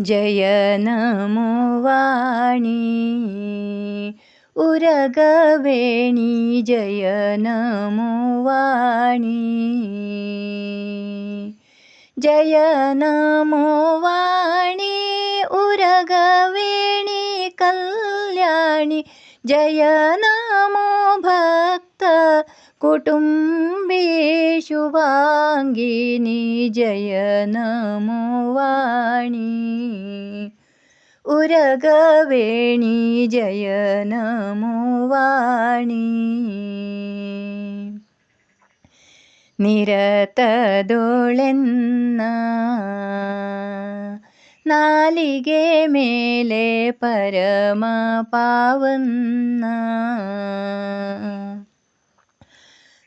जय नमो वाणी। उरगवेणी जय नमो वाणी। जय नमो वाणी उरगवेणी कल्याणी ജയനാമോ ഭക്ത കുടുംബേഷു വാങ്ങിനി ജയനമോ വാണി ഉരകവേണി ജയനമോ വാണി നിരതോളെന്ന നാലികേ മേലെ പരമ പാവുന്ന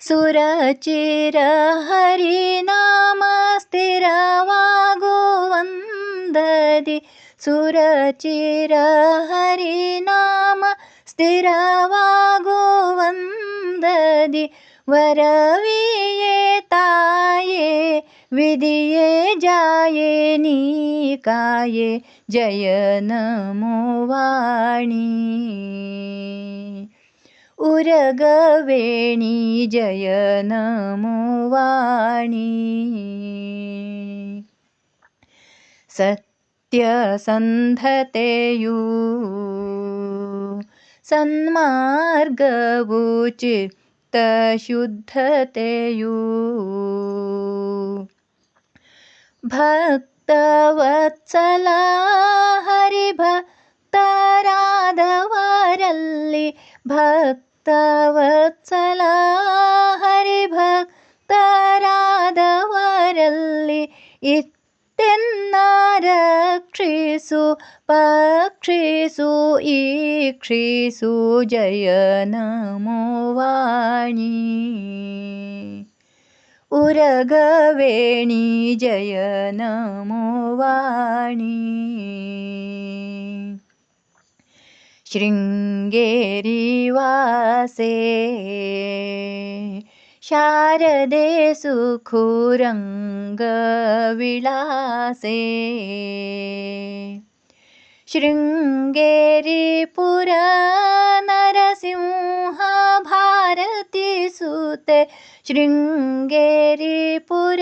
സുരചിര ഹരിനാമ സ്ഥിരവാകുവന്തതി സുരചിര ഹരിനാമ സ്ഥിരവാകുവന്തതി वरविये ताये विधिये जाये निकाये जय नमोवाणी उरगवेणी जय नमो वाणी। नमोवाणी सत्यसन्धतेयु सन्मार्गवुचि ಉರಗವೇಣಿ ಜಯ ನಮೋ ವಾಣಿ ಸತ್ಯಸಂಧತೆಯೂ ಸನ್ಮಾರ್ಗವು ಚಿತ್ತಶುದ್ಧತೆಯೂ ಭಕ್ತವತ್ಸಲ ಹರಿಭಕ್ತರಾದವರಲ್ಲಿ ಭಕ್ತವತ್ಸಲ ಹರಿಭಕ್ತರಾದವರಲ್ಲಿ ಇತ್ತೆನ್ನ तेन्नारक्षिषु पक्षिषु ईक्षिषु जय नमो वाणी उरगवेणी जय नमो वाणी श्रृङ्गेरिवासे शारदे सुखुरङ्गविलासे। शृङ्गेरिपुरनरसिंहभारतीसुते शृङ्गेरिपुर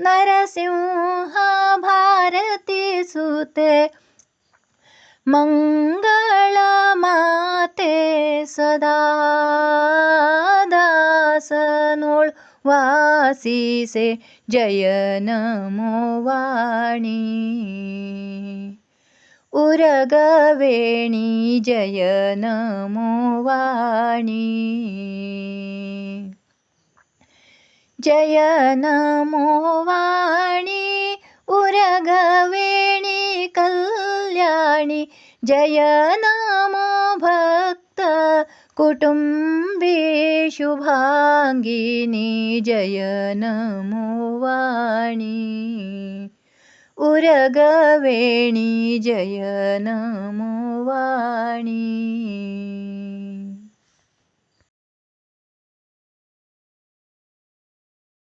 नरसिंहभारतीसुते। मङ्गलमाते सदा। वासीसे जय नमो वाणी। उरगवेणी जय नमो वाणी। जय नमो वाणी, उरगवेणी कल्याणी, जय नमो भक्त कुटुम्ब शुभाङ्गिनी जय नमो वाणी उरगवेणी जय नमो वाणी